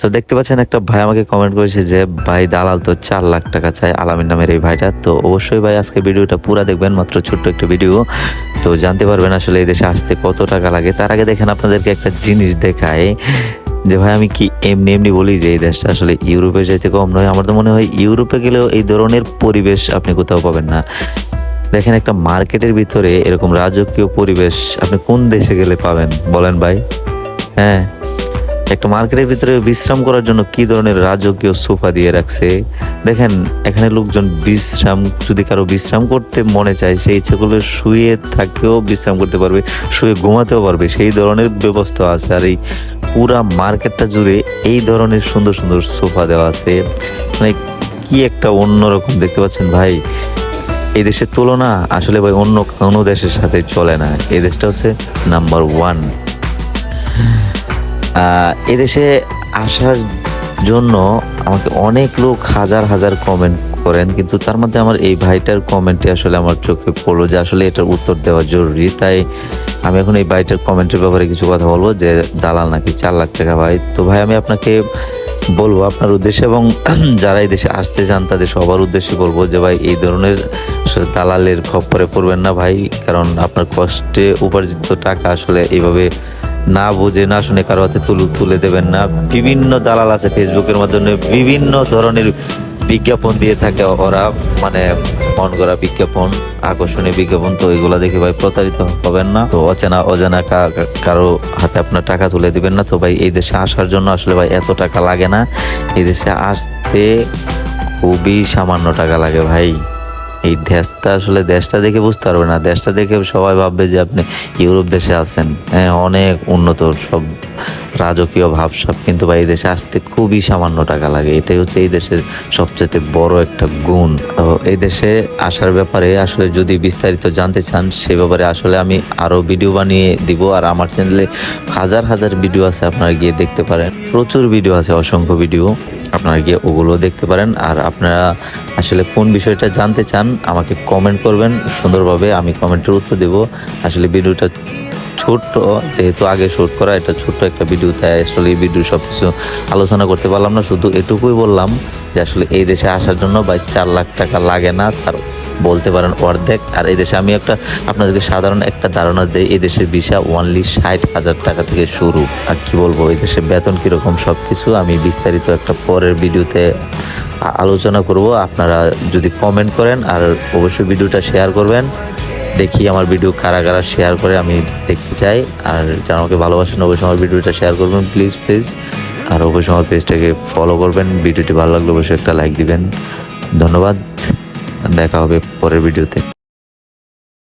তো দেখতে পাচ্ছেন একটা ভাই আমাকে কমেন্ট করেছে যে, ভাই দালাল তো চার লাখ টাকা চায় আলামিন নামের এই ভাইটা। তো অবশ্যই ভাই আজকে ভিডিওটা পুরো দেখবেন, মাত্র ছোট্ট একটা ভিডিও। তো জানতে পারবেন আসলে এই দেশে আসতে কত টাকা লাগে। তার আগে দেখেন আপনাদেরকে একটা জিনিস দেখায় যে ভাই আমি কি এমনি এমনি বলি যে এই দেশটা আসলে ইউরোপে যেতে কম নয়? আমার তো মনে হয় ইউরোপে গেলেও এই ধরনের পরিবেশ আপনি কোথাও পাবেন না। দেখেন একটা মার্কেটের ভিতরে এরকম রাজকীয় পরিবেশ আপনি কোন দেশে গেলে পাবেন? বলেন ভাই। হ্যাঁ। একটা মার্কেটের ভিতরে বিশ্রাম করার জন্য কি ধরনের রাজকীয় সোফা দিয়ে রাখছে? দেখেন, এখানে লোকজন বিশ্রাম, যদি কারও বিশ্রাম করতে মনে চায় সেই ইচ্ছেগুলো শুয়ে থাকেও বিশ্রাম করতে পারবে, শুয়ে ঘুমাতেও পারবে। সেই ধরনের ব্যবস্থা আছে। আর এই পুরা মার্কেটটা জুড়ে এই ধরনের সুন্দর সুন্দর সোফা দেওয়া আছে। মানে কি একটা অন্যরকম দেখতে পাচ্ছেন ভাই। এই দেশের তুলনা আসলে ভাই অন্য কোনো দেশের সাথে চলে না। এই দেশটা হচ্ছে নাম্বার ওয়ান এদেশে আসার জন্য আমাকে অনেক লোক হাজার হাজার কমেন্ট করেন, কিন্তু তার মধ্যে আমার এই ভাইটার কমেন্টে আসলে আমার চোখে পড়ল যে আসলে এটার উত্তর দেওয়া জরুরি। তাই আমি এখন এই ভাইটার কমেন্টের ব্যাপারে কিছু কথা বলব যে দালাল নাকি চার লাখ টাকা ভাই। তো ভাই, আমি আপনাকে বলব আপনার উদ্দেশ্যে এবং যারা এই দেশে আসতে চান তাদের সবার উদ্দেশ্যে বলব যে ভাই, এই ধরনের দালালের খপ্পরে পড়বেন না ভাই, কারণ আপনার কষ্টে উপার্জিত টাকা আসলে এইভাবে না বুঝে, না শুনে কারও হাতে তুলে তুলে দেবেন না। বিভিন্ন দালাল আছে ফেসবুকের মাধ্যমে, বিভিন্ন ধরনের বিজ্ঞাপন দিয়ে থাকে ওরা। মানে মন করা বিজ্ঞাপন, আকর্ষণীয় বিজ্ঞাপন, তো এগুলো দেখে ভাই প্রতারিত হবেন না। তো অচেনা, অজানা কারও হাতে আপনার টাকা তুলে দিবেন না। তো ভাই এই দেশে আসার জন্য আসলে ভাই এত টাকা লাগে না। এই দেশে আসতে খুবই সামান্য টাকা লাগে ভাই। এই দেশটা আসলে দেশটা দেখে বুঝতে পারবে না। দেশটা দেখে সবাই ভাববে যে আপনি ইউরোপ দেশে আছেন। হ্যাঁ অনেক উন্নত সব রাজকীয় ভাবসাব, কিন্তু ভাই এই দেশে আসতে খুবই সামান্য টাকা লাগে। এটাই হচ্ছে এই দেশের সবচেয়ে বড় একটা গুণ। এই দেশে আসার ব্যাপারে আসলে যদি বিস্তারিত জানতে চান, সে ব্যাপারে আসলে আমি আরও ভিডিও বানিয়ে দিব। আর আমার চ্যানেলে হাজার হাজার ভিডিও আছে, আপনারা গিয়ে দেখতে পারেন। প্রচুর ভিডিও আছে, অসংখ্য ভিডিও। আপনারা গিয়ে ওগুলো দেখতে পারেন। আর আপনারা আসলে কোন বিষয়টা জানতে চান আমাকে কমেন্ট করবেন, সুন্দরভাবে আমি কমেন্টের উত্তর দেব। আসলে ভিডিওটা ছোট্ট, যেহেতু আগে শ্যুট করা, এটা ছোট্ট একটা ভিডিও তাই আসলে এই ভিডিও সব কিছু আলোচনা করতে পারলাম না। শুধু এটুকুই বললাম যে আসলে এই দেশে আসার জন্য বা চার লাখ টাকা লাগে না, তার বলতে পারেন অর্ধেক। আর এই দেশে আমি একটা আপনাদেরকে সাধারণ একটা ধারণা দিই, এই দেশের ভিসা ওনলি ষাট হাজার টাকা থেকে শুরু। আর কি বলব, এই দেশে বেতন কীরকম সব কিছু আমি বিস্তারিত একটা পরের ভিডিওতে আলোচনা করব। আপনারা যদি কমেন্ট করেন আর অবশ্যই ভিডিওটা শেয়ার করবেন। দেখি আমার ভিডিও কারা কারা শেয়ার করে, আমি দেখতে চাই। আর যারা আমাকে ভালোবাসেন, অবশ্যই আমার ভিডিওটা শেয়ার করবেন প্লিজ প্লিজ আর অবশ্যই আমার পেজটাকে ফলো করবেন। ভিডিওটি ভালো লাগলে অবশ্যই একটা লাইক দিবেন। ধন্যবাদ। দেখা হবে পরের ভিডিওতে।